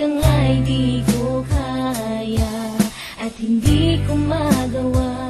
Ka nga'y di ko kaya At hindi ko magawa